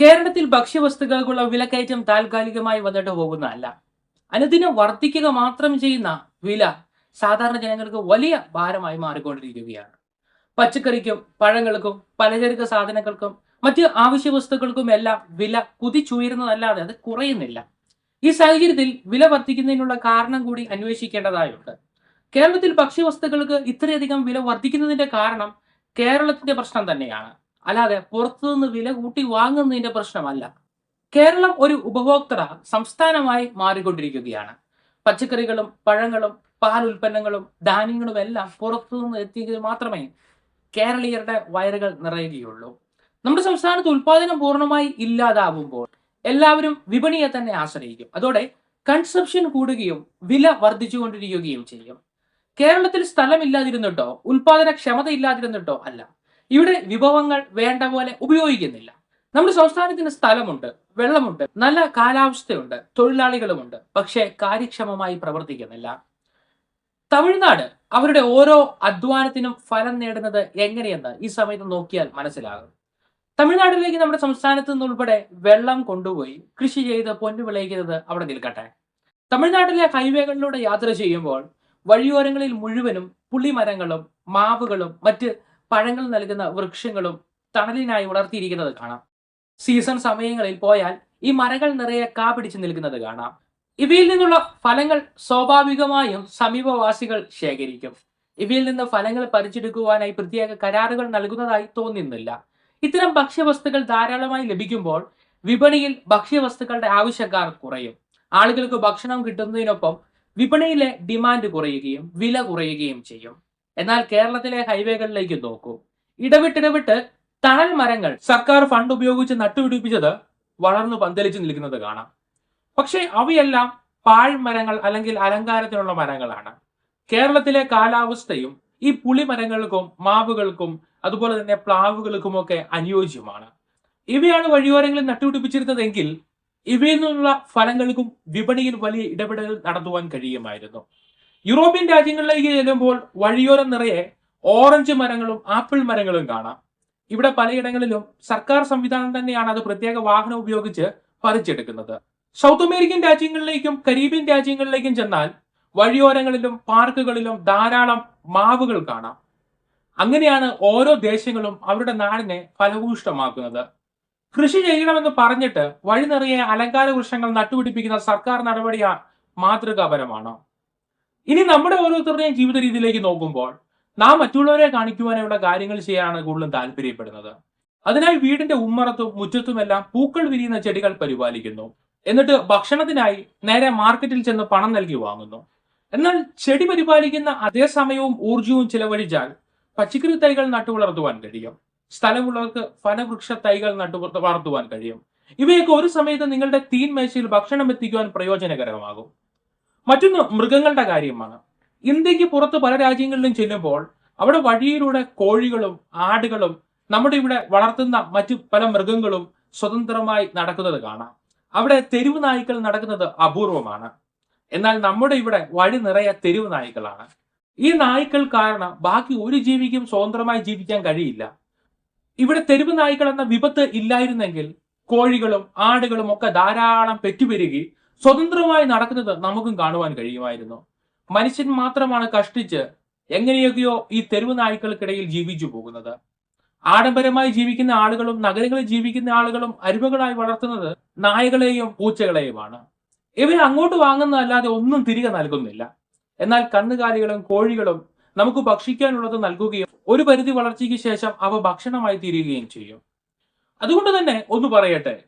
കേരളത്തിൽ ഭക്ഷ്യവസ്തുക്കൾക്കുള്ള വിലക്കയറ്റം താൽക്കാലികമായി വന്നിട്ട് പോകുന്നതല്ല. അനുദിനം വർദ്ധിക്കുക മാത്രം ചെയ്യുന്ന വില സാധാരണ ജനങ്ങൾക്ക് വലിയ ഭാരമായി മാറിക്കൊണ്ടിരിക്കുകയാണ്. പച്ചക്കറിക്കും പഴങ്ങൾക്കും പലചരക്ക് സാധനങ്ങൾക്കും മറ്റ് ആവശ്യ വസ്തുക്കൾക്കും എല്ലാം വില കുതിച്ചുയരുന്നതല്ലാതെ അത് കുറയുന്നില്ല. ഈ സാഹചര്യത്തിൽ വില വർദ്ധിക്കുന്നതിനുള്ള കാരണം കൂടി അന്വേഷിക്കേണ്ടതായുണ്ട്. കേരളത്തിൽ ഭക്ഷ്യവസ്തുക്കൾക്ക് ഇത്രയധികം വില വർദ്ധിക്കുന്നതിന്റെ കാരണം കേരളത്തിന്റെ പ്രശ്നം തന്നെയാണ്. അല്ലാതെ പുറത്തുനിന്ന് വില കൂട്ടി വാങ്ങുന്നതിന്റെ പ്രശ്നമല്ല. കേരളം ഒരു ഉപഭോക്തൃ സംസ്ഥാനമായി മാറിക്കൊണ്ടിരിക്കുകയാണ്. പച്ചക്കറികളും പഴങ്ങളും പാൽ ഉൽപ്പന്നങ്ങളും ധാന്യങ്ങളും എല്ലാം പുറത്തുനിന്ന് എത്തിയെങ്കിൽ മാത്രമേ കേരളീയരുടെ വയറുകൾ നിറയുകയുള്ളൂ. നമ്മുടെ സംസ്ഥാനത്ത് ഉൽപാദനം പൂർണമായി ഇല്ലാതാവുമ്പോൾ എല്ലാവരും വിപണിയെ തന്നെ ആശ്രയിക്കും. അതോടെ കൺസപ്ഷൻ കൂടുകയും വില വർദ്ധിച്ചുകൊണ്ടിരിക്കുകയും ചെയ്യും. കേരളത്തിൽ സ്ഥലമില്ലാതിരുന്നിട്ടോ ഉൽപാദന ക്ഷമത ഇല്ലാതിരുന്നിട്ടോ അല്ല. ഇവിടെ വിഭവങ്ങൾ വേണ്ട പോലെ ഉപയോഗിക്കുന്നില്ല. നമ്മുടെ സംസ്ഥാനത്തിന് സ്ഥലമുണ്ട് വെള്ളമുണ്ട് നല്ല കാലാവസ്ഥയുണ്ട് തൊഴിലാളികളുമുണ്ട് പക്ഷേ കാര്യക്ഷമമായി പ്രവർത്തിക്കുന്നില്ല. തമിഴ്നാട് അവരുടെ ഓരോ അധ്വാനത്തിനും ഫലം നേടുന്നത് എങ്ങനെയെന്ന് ഈ സമയത്ത് നോക്കിയാൽ മനസ്സിലാകും. തമിഴ്നാട്ടിലേക്ക് നമ്മുടെ സംസ്ഥാനത്ത് നിന്നുൾപ്പെടെ വെള്ളം കൊണ്ടുപോയി കൃഷി ചെയ്ത് പൊന്നു വിളയിക്കുന്നത് അവിടെ നിൽക്കട്ടെ. തമിഴ്നാട്ടിലെ ഹൈവേകളിലൂടെ യാത്ര ചെയ്യുമ്പോൾ വഴിയോരങ്ങളിൽ മുഴുവനും പുളിമരങ്ങളും മാവുകളും മറ്റ് പഴങ്ങൾ നൽകുന്ന വൃക്ഷങ്ങളും തണലിനായി വളർത്തിയിരിക്കുന്നത് കാണാം. സീസൺ സമയങ്ങളിൽ പോയാൽ ഈ മരങ്ങൾ നിറയെ കാ പിടിച്ചു നിൽക്കുന്നത് കാണാം. ഇവയിൽ നിന്നുള്ള ഫലങ്ങൾ സ്വാഭാവികമായും സമീപവാസികൾ ശേഖരിക്കും. ഇവയിൽ നിന്ന് ഫലങ്ങൾ പറിച്ചെടുക്കുവാനായി പ്രത്യേക കരാറുകൾ നൽകുന്നതായി തോന്നുന്നില്ല. ഇത്തരം ഭക്ഷ്യവസ്തുക്കൾ ധാരാളമായി ലഭിക്കുമ്പോൾ വിപണിയിൽ ഭക്ഷ്യവസ്തുക്കളുടെ ആവശ്യക്കാർ കുറയും. ആളുകൾക്ക് ഭക്ഷണം കിട്ടുന്നതിനൊപ്പം വിപണിയിലെ ഡിമാൻഡ് കുറയുകയും വില കുറയുകയും ചെയ്യും. എന്നാൽ കേരളത്തിലെ ഹൈവേകളിലേക്ക് നോക്കൂ. ഇടവിട്ടിടവിട്ട് തണൽ മരങ്ങൾ സർക്കാർ ഫണ്ട് ഉപയോഗിച്ച് നട്ടുപിടിപ്പിച്ചത് വളർന്നു പന്തലിച്ചു നിൽക്കുന്നത് കാണാം. പക്ഷേ അവയെല്ലാം പാഴ്മരങ്ങൾ അല്ലെങ്കിൽ അലങ്കാരത്തിനുള്ള മരങ്ങളാണ്. കേരളത്തിലെ കാലാവസ്ഥയും ഈ പുളിമരങ്ങൾക്കും മാവുകൾക്കും അതുപോലെ തന്നെ പ്ലാവുകൾക്കുമൊക്കെ അനുയോജ്യമാണ്. ഇവയാണ് വഴിയോരങ്ങളിൽ നട്ടുപിടിപ്പിച്ചിരുന്നതെങ്കിൽ ഇവയിൽ നിന്നുള്ള ഫലങ്ങൾക്കും വിപണിയിൽ വലിയ ഇടപെടൽ നടത്തുവാൻ കഴിയുമായിരുന്നു. യൂറോപ്യൻ രാജ്യങ്ങളിലേക്ക് ചെല്ലുമ്പോൾ വഴിയോരം നിറയെ ഓറഞ്ച് മരങ്ങളും ആപ്പിൾ മരങ്ങളും കാണാം. ഇവിടെ പലയിടങ്ങളിലും സർക്കാർ സംവിധാനം തന്നെയാണ് അത് പ്രത്യേക വാഹനം ഉപയോഗിച്ച് പറിച്ചെടുക്കുന്നത്. സൗത്ത് അമേരിക്കൻ രാജ്യങ്ങളിലേക്കും കരീബിയൻ രാജ്യങ്ങളിലേക്കും ചെന്നാൽ വഴിയോരങ്ങളിലും പാർക്കുകളിലും ധാരാളം മാവുകൾ കാണാം. അങ്ങനെയാണ് ഓരോ ദേശങ്ങളും അവരുടെ നാടിനെ ഫലഭൂഷ്ടമാക്കുന്നത് കൃഷി ചെയ്യണമെന്ന് പറഞ്ഞിട്ട് വഴി നിറയെ അലങ്കാര വൃക്ഷങ്ങൾ നട്ടുപിടിപ്പിക്കുന്ന സർക്കാർ നടപടിയാ മാതൃകാപരമാണ്. ഇനി നമ്മുടെ ഓരോരുത്തരുടെയും ജീവിത രീതിയിലേക്ക് നോക്കുമ്പോൾ നാം മറ്റുള്ളവരെ കാണിക്കുവാനുള്ള കാര്യങ്ങൾ ചെയ്യാനാണ് കൂടുതലും താല്പര്യപ്പെടുന്നത്. അതിനായി വീടിന്റെ ഉമ്മറത്തും മുറ്റത്തുമെല്ലാം പൂക്കൾ വിരിയുന്ന ചെടികൾ പരിപാലിക്കുന്നു. എന്നിട്ട് ഭക്ഷണത്തിനായി നേരെ മാർക്കറ്റിൽ ചെന്ന് പണം നൽകി വാങ്ങുന്നു. എന്നാൽ ചെടി പരിപാലിക്കുന്ന അതേ സമയവും ഊർജവും ചിലവഴിച്ചാൽ പച്ചക്കറി തൈകൾ നട്ടുവളർത്തുവാൻ കഴിയും. സ്ഥലമുള്ളവർക്ക് ഫലവൃക്ഷ തൈകൾ നട്ടു വളർത്തുവാൻ കഴിയും. ഇവയൊക്കെ ഒരു സമയത്ത് നിങ്ങളുടെ തീൻമേശയിൽ ഭക്ഷണം എത്തിക്കുവാൻ പ്രയോജനകരമാകും. മറ്റൊന്ന് മൃഗങ്ങളുടെ കാര്യമാണ്. ഇന്ത്യയ്ക്ക് പുറത്ത് പല രാജ്യങ്ങളിലും ചെല്ലുമ്പോൾ അവിടെ വഴിയിലൂടെ കോഴികളും ആടുകളും നമ്മുടെ ഇവിടെ വളർത്തുന്ന മറ്റു പല മൃഗങ്ങളും സ്വതന്ത്രമായി നടക്കുന്നത് കാണാം. അവിടെ തെരുവ് നായ്ക്കൾ നടക്കുന്നത് അപൂർവമാണ്. എന്നാൽ നമ്മുടെ ഇവിടെ വഴി നിറയെ തെരുവ് നായ്ക്കളാണ്. ഈ നായ്ക്കൾ കാരണം ബാക്കി ഒരു ജീവിക്കും സ്വതന്ത്രമായി ജീവിക്കാൻ കഴിയില്ല. ഇവിടെ തെരുവ് നായ്ക്കൾ എന്ന വിപത്ത് ഇല്ലായിരുന്നെങ്കിൽ കോഴികളും ആടുകളും ഒക്കെ ധാരാളം പെറ്റുപെരുകി സ്വതന്ത്രമായി നടക്കുന്നത് നമുക്കും കാണുവാൻ കഴിയുമായിരുന്നു. മനുഷ്യൻ മാത്രമാണ് കഷ്ടിച്ച് എങ്ങനെയൊക്കെയോ ഈ തെരുവ് നായ്ക്കൾക്കിടയിൽ ജീവിച്ചു പോകുന്നത്. ആഡംബരമായി ജീവിക്കുന്ന ആളുകളും നഗരങ്ങളിൽ ജീവിക്കുന്ന ആളുകളും അരുമകളായി വളർത്തുന്നത് നായകളെയും പൂച്ചകളെയുമാണ്. ഇവരെ അങ്ങോട്ട് വാങ്ങുന്നതല്ലാതെ ഒന്നും തിരികെ നൽകുന്നില്ല. എന്നാൽ കന്നുകാലികളും കോഴികളും നമുക്ക് ഭക്ഷിക്കാനുള്ളത് നൽകുകയും ഒരു പരിധി വളർച്ചയ്ക്ക് ശേഷം അവ ഭക്ഷണമായി തീരുകയും ചെയ്യും. അതുകൊണ്ട് തന്നെ ഒന്ന് പറയട്ടെ.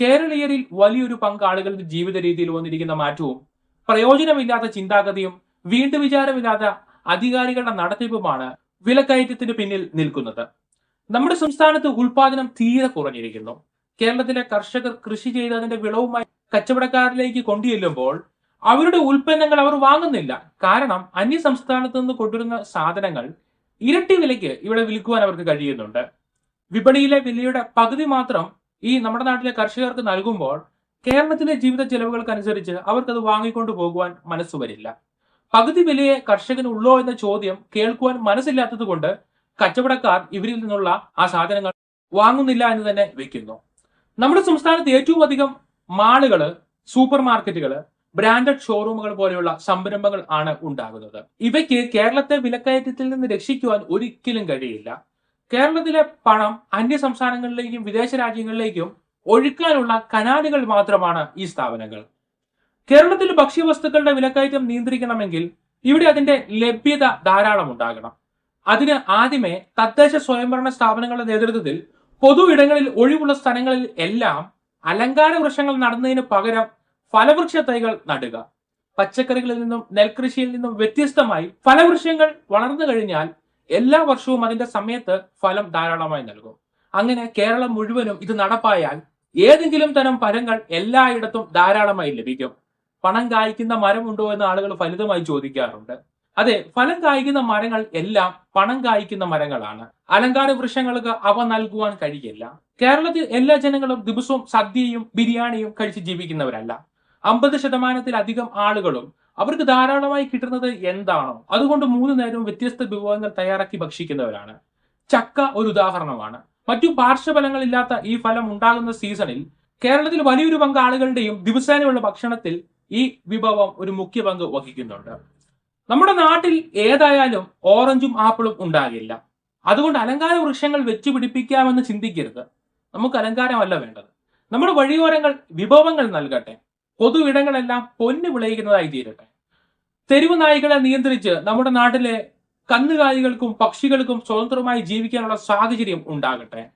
കേരളീയരിൽ വലിയൊരു പങ്ക് ആളുകളുടെ ജീവിത രീതിയിൽ വന്നിരിക്കുന്ന മാറ്റവും പ്രയോജനമില്ലാത്ത ചിന്താഗതിയും വീണ്ടും വിചാരമില്ലാത്ത അധികാരികളുടെ നടത്തിപ്പുമാണ് വിലക്കയറ്റത്തിന് പിന്നിൽ നിൽക്കുന്നത്. നമ്മുടെ സംസ്ഥാനത്ത് ഉൽപാദനം തീരെ കുറഞ്ഞിരിക്കുന്നു. കേരളത്തിലെ കർഷകർ കൃഷി ചെയ്ത് അതിന്റെ വിളവുമായി കച്ചവടക്കാരിലേക്ക് കൊണ്ടുചെല്ലുമ്പോൾ അവരുടെ ഉൽപ്പന്നങ്ങൾ അവർ വാങ്ങുന്നില്ല. കാരണം അന്യ സംസ്ഥാനത്ത് നിന്ന് കൊണ്ടുവരുന്ന സാധനങ്ങൾ ഇരട്ടി വിലയ്ക്ക് ഇവിടെ വിൽക്കുവാൻ അവർക്ക് കഴിയുന്നുണ്ട്. വിപണിയിലെ വിലയുടെ പകുതി മാത്രം ഈ നമ്മുടെ നാട്ടിലെ കർഷകർക്ക് നൽകുമ്പോൾ കേരളത്തിലെ ജീവിത ചെലവുകൾക്കനുസരിച്ച് അവർക്കത് വാങ്ങിക്കൊണ്ട് പോകുവാൻ മനസ്സ് വരില്ല. പകുതി വിലയെ കർഷകന് ഉള്ളോ എന്ന ചോദ്യം കേൾക്കുവാൻ മനസ്സില്ലാത്തത് കൊണ്ട് കച്ചവടക്കാർ ഇവരിൽ നിന്നുള്ള ആ സാധനങ്ങൾ വാങ്ങുന്നില്ല എന്ന് തന്നെ വെക്കുന്നു. നമ്മുടെ സംസ്ഥാനത്ത് ഏറ്റവും അധികം മാളുകൾ സൂപ്പർ മാർക്കറ്റുകൾ ബ്രാൻഡഡ് ഷോറൂമുകൾ പോലെയുള്ള സംരംഭങ്ങൾ ആണ് ഉണ്ടാകുന്നത്. ഇവയ്ക്ക് കേരളത്തെ വിലക്കയറ്റത്തിൽ നിന്ന് രക്ഷിക്കുവാൻ ഒരിക്കലും കഴിയില്ല. കേരളത്തിലെ പണം അന്യ സംസ്ഥാനങ്ങളിലേക്കും വിദേശ രാജ്യങ്ങളിലേക്കും ഒഴുക്കാനുള്ള കനാലുകൾ മാത്രമാണ് ഈ സ്ഥാപനങ്ങൾ. കേരളത്തിൽ ഭക്ഷ്യവസ്തുക്കളുടെ വിലക്കയറ്റം നിയന്ത്രിക്കണമെങ്കിൽ ഇവിടെ അതിന്റെ ലഭ്യത ധാരാളം ഉണ്ടാകണം. അതിന് ആദ്യമേ തദ്ദേശ സ്വയംഭരണ സ്ഥാപനങ്ങളുടെ നേതൃത്വത്തിൽ പൊതു ഇടങ്ങളിൽ ഒഴിവുള്ള സ്ഥലങ്ങളിൽ എല്ലാം അലങ്കാര വൃക്ഷങ്ങൾ നടുന്നതിന് പകരം ഫലവൃക്ഷ തൈകൾ നടുക. പച്ചക്കറികളിൽ നിന്നും നെൽകൃഷിയിൽ നിന്നും വ്യത്യസ്തമായി ഫലവൃക്ഷങ്ങൾ വളർന്നു കഴിഞ്ഞാൽ എല്ലാ വർഷവും അതിന്റെ സമയത്ത് ഫലം ധാരാളമായി നൽകും. അങ്ങനെ കേരളം മുഴുവനും ഇത് നടപ്പായാൽ ഏതെങ്കിലും തരം ഫലങ്ങൾ എല്ലായിടത്തും ധാരാളമായി ലഭിക്കും. പണം കായ്ക്കുന്ന മരമുണ്ടോ എന്ന് ആളുകൾ ഫലിതമായി ചോദിക്കാറുണ്ട്. അതെ ഫലം കായ്ക്കുന്ന മരങ്ങൾ എല്ലാം പണം കായ്ക്കുന്ന മരങ്ങളാണ്. അലങ്കാര വൃക്ഷങ്ങൾക്ക് അവ നൽകുവാൻ കഴിയില്ല. കേരളത്തിൽ എല്ലാ ജനങ്ങളും ദിവസവും സദ്യയും ബിരിയാണിയും കഴിച്ച് ജീവിക്കുന്നവരല്ല. അമ്പത് ശതമാനത്തിലധികം ആളുകളും അവർക്ക് ധാരാളമായി കിട്ടുന്നത് എന്താണോ. അതുകൊണ്ട് മൂന്ന് നേരവും വ്യത്യസ്ത വിഭവങ്ങൾ തയ്യാറാക്കി ഭക്ഷിക്കുന്നവരാണ്. ചക്ക ഒരു ഉദാഹരണമാണ്. മറ്റു പാർശ്വഫലങ്ങളില്ലാത്ത ഈ ഫലം ഉണ്ടാകുന്ന സീസണിൽ കേരളത്തിൽ വലിയൊരു പങ്ക് ആളുകളുടെയും ദിവസേനയുള്ള ഭക്ഷണത്തിൽ ഈ വിഭവം ഒരു മുഖ്യ പങ്ക് വഹിക്കുന്നുണ്ട്. നമ്മുടെ നാട്ടിൽ ഏതായാലും ഓറഞ്ചും ആപ്പിളും ഉണ്ടാകില്ല. അതുകൊണ്ട് അലങ്കാര വൃക്ഷങ്ങൾ വെച്ചു പിടിപ്പിക്കാമെന്ന് ചിന്തിക്കരുത്. നമുക്ക് അലങ്കാരമല്ല വേണ്ടത്. നമ്മുടെ വഴിയോരങ്ങൾ വിഭവങ്ങൾ നൽകട്ടെ. പൊതു ഇടങ്ങളെല്ലാം പൊന്നു വിളയിക്കുന്നതായി തീരട്ടെ. തെരുവ് നായികളെ നിയന്ത്രിച്ച് നമ്മുടെ നാട്ടിലെ കന്നുകാലികൾക്കും പക്ഷികൾക്കും സ്വതന്ത്രമായി ജീവിക്കാനുള്ള സാഹചര്യം ഉണ്ടാകട്ടെ.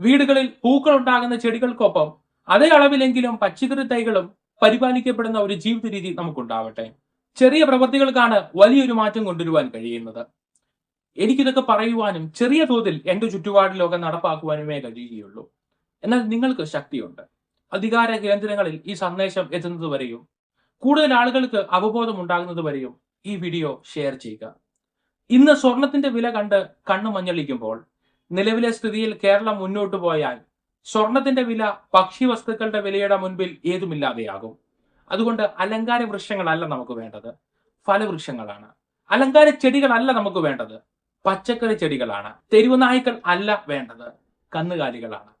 വീടുകളിൽ പൂക്കൾ ഉണ്ടാകുന്ന ചെടികൾക്കൊപ്പം അതേ അളവിലെങ്കിലും പച്ചക്കറി തൈകളും പരിപാലിക്കപ്പെടുന്ന ഒരു ജീവിത രീതി നമുക്കുണ്ടാവട്ടെ. ചെറിയ പ്രവൃത്തികൾക്കാണ് വലിയൊരു മാറ്റം കൊണ്ടുവരുവാൻ കഴിയുന്നത്. എനിക്കിതൊക്കെ പറയുവാനും ചെറിയ തോതിൽ എന്റെ ചുറ്റുപാടിലൊക്കെ നടപ്പാക്കുവാനുമേ കഴിയുകയുള്ളൂ. എന്നാൽ നിങ്ങൾക്ക് ശക്തിയുണ്ട്. അധികാര കേന്ദ്രങ്ങളിൽ ഈ സന്ദേശം എത്തുന്നത് വരെയും കൂടുതൽ ആളുകൾക്ക് അവബോധം ഉണ്ടാകുന്നത് വരെയും ഈ വീഡിയോ ഷെയർ ചെയ്യുക. ഇന്ന് സ്വർണത്തിന്റെ വില കണ്ട് കണ്ണു മഞ്ഞളിക്കുമ്പോൾ നിലവിലെ സ്ഥിതിയിൽ കേരളം മുന്നോട്ട് പോയാൽ സ്വർണത്തിന്റെ വില ഭക്ഷ്യവസ്തുക്കളുടെ വിലയുടെ മുൻപിൽ ഏതുമില്ലാതെയാകും. അതുകൊണ്ട് അലങ്കാര വൃക്ഷങ്ങളല്ല നമുക്ക് വേണ്ടത്. ഫലവൃക്ഷങ്ങളാണ്. അലങ്കാര ചെടികളല്ല നമുക്ക് വേണ്ടത്. പച്ചക്കറി ചെടികളാണ്. തെരുവുനായ്ക്കൾ അല്ല വേണ്ടത്. കന്നുകാലികളാണ്.